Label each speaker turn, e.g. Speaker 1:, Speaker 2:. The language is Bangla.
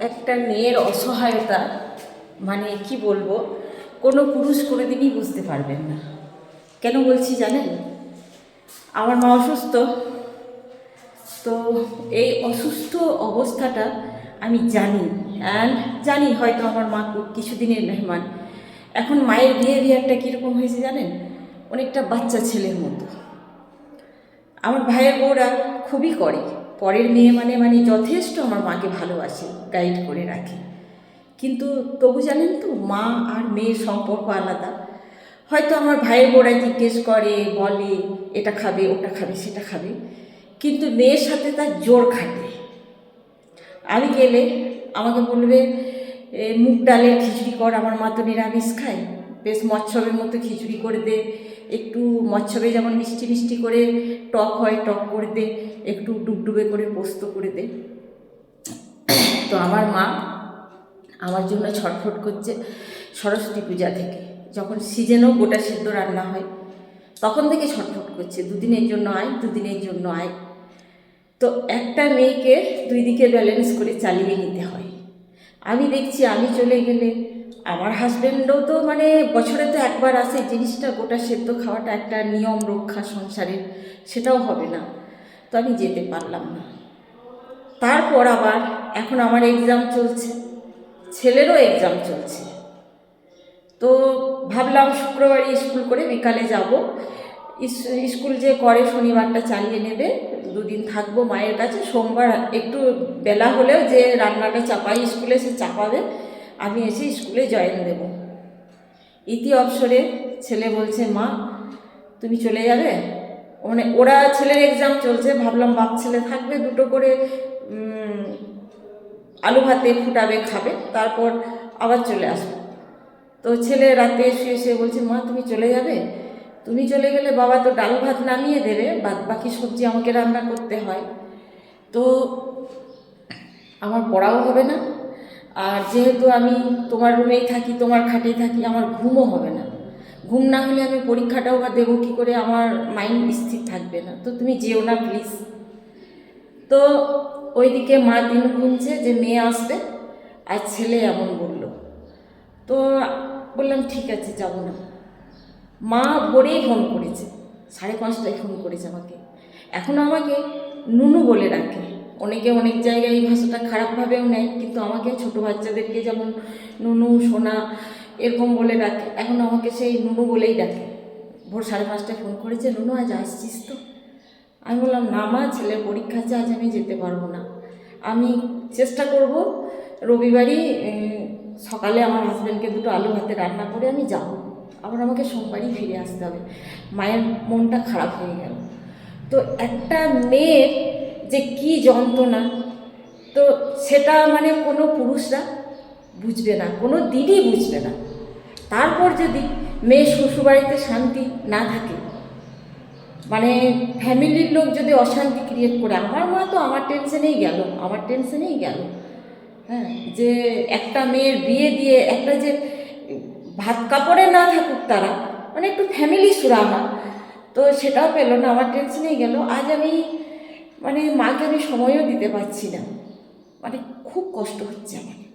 Speaker 1: একটা মেয়ের অসহায়তা মানে কি বলব, কোনো পুরুষ করে কোনোদিনই বুঝতে পারবেন না। কেন বলছি জানেন? আমার মা অসুস্থ, তো এই অসুস্থ অবস্থাটা আমি জানি অ্যান্ড জানি হয়তো আমার মা কিছুদিনের মেহমান। এখন মায়ের বিহেভিয়ারটা কীরকম হয়েছে জানেন? অনেকটা বাচ্চা ছেলের মতো। আমার ভাইয়ের বউরা খুবই করে। পরের মেয়ে মানে মানে যথেষ্ট আমার মাকে ভালোবাসে গাইড করে রাখে। কিন্তু তবু জানেন তো, মা আর মেয়ের সম্পর্ক আলাদা। হয়তো আমার ভাইয়ের বউরা জিজ্ঞেস করে, বলে, এটা খাবে, ওটা খাবে, সেটা খাবে। কিন্তু মেয়ের সাথে তার জোর খাটে। আমি গেলে আমাকে বলবে মুগ ডালের খিচুড়ি কর, আমার মা তো নিরামিষ খায়। বেশ মৎসবের মতো খিচুড়ি করে দে। একটু মৎসবে যেমন মিষ্টি মিষ্টি করে টক হয়, টক করে দে, একটু ডুবডুবে করে পোস্ত করে দে। তো আমার মা আমার জন্য ছটফট করছে সরস্বতী পূজা থেকে। যখন সিজনেও গোটা সিদ্ধ রান্না হয়, তখন থেকে ছটফট করছে, দুদিনের জন্য আয়, দুদিনের জন্য আয়। তো একটা মেয়েকে দুই দিকে ব্যালেন্স করে চালিয়ে নিতে হয়। আমি দেখছি আমি চলে গেলে আমার হাজব্যান্ডও তো মানে বছরে তো একবার আসে, জিনিসটা গোটা সেদ্ধ খাওয়াটা একটা নিয়ম রক্ষা সংসারের, সেটাও হবে না। তো আমি যেতে পারলাম না। তারপর আবার এখন আমার এক্সাম চলছে, ছেলেরও এক্সাম চলছে। তো ভাবলাম শুক্রবারই স্কুল করে বিকালে যাব। স্কুল যে করে শনিবারটা চালিয়ে নেবে, দুদিন থাকব মায়ের কাছে। সোমবার একটু বেলা হলেও যে রান্নাটা চাপাই, স্কুলে সে চাপাবে। আমি এসে স্কুলে জয়েন দেব। ইতি অবসরে ছেলে বলছে, মা, তুমি চলে যাবে? মানে ওরা ছেলের এক্সাম চলছে, ভাবলাম বাপ ছেলে থাকবে দুটো করে আলু ভাতে ফুটাবে, খাবে, তারপর আবার চলে আসবে। তো ছেলে রাতে শুয়ে শুয়ে বলছে, মা, তুমি চলে যাবে? তুমি চলে গেলে বাবা তো ডাল ভাত নামিয়ে দেবে, বাদ বাকি সবজি আমাকে রান্না করতে হয়। তো আমার পড়াও হবে না আর যেহেতু আমি তোমার রুমেই থাকি, তোমার খাটেই থাকি, আমার ঘুমও হবে না। ঘুম না হলে আমি পরীক্ষাটাও বা দেবো কী করে? আমার মাইন্ড স্থির থাকবে না। তো তুমি যেও না প্লিজ তো ওইদিকে মা দিন গুনছে যে মেয়ে আসবে আর ছেলে এমন বলল। তো বললাম, ঠিক আছে, যাব না। মা ভোরেই ফোন করেছে, সাড়ে পাঁচটায় ফোন করেছে আমাকে। এখন আমাকে নুনু বলে রাখে অনেকে অনেক জায়গায় এই ভাষাটা খারাপভাবেও নেয়, কিন্তু আমাকে ছোটো বাচ্চাদেরকে যেমন নুনু, সোনা এরকম বলে ডাকে, এখন আমাকে সেই নুনু বলেই ডাকে। ভোর সাড়ে পাঁচটায় ফোন করেছে, নুনু, আজ আসছিস তো? আমি বললাম, না মা, ছেলের পরীক্ষা আছে, আজ আমি যেতে পারব না। আমি চেষ্টা করব রবিবারই সকালে আমার হাজব্যান্ডকে দুটো আলু ভাতে রান্না করে আমি যাব। আবার আমাকে সোমবারই ফিরে আসতে হবে। মায়ের মনটা খারাপ হয়ে গেল। তো একটা মেয়ের যে কি যন্ত্রণা। তো সেটা মানে কোনো পুরুষরা বুঝবে না, কোনো দিনই বুঝবে না। তারপর যদি মেয়ে শ্বশুরবাড়িতে শান্তি না থাকে মানে ফ্যামিলির লোক যদি অশান্তি ক্রিয়েট করে, আমার মা তো আমার টেনশনেই গেল, আমার টেনশনেই গেল। হ্যাঁ যে একটা মেয়ের বিয়ে দিয়ে একটা যে ভাত কাপড়ে না থাকুক তারা মানে একটু ফ্যামিলি সুরাহা। তো সেটাও পেল না, আমার টেনশনেই গেল। আজ আমি মানে মাকে আমি সময়ও দিতে পারছি না। মানে খুব কষ্ট হচ্ছে আমার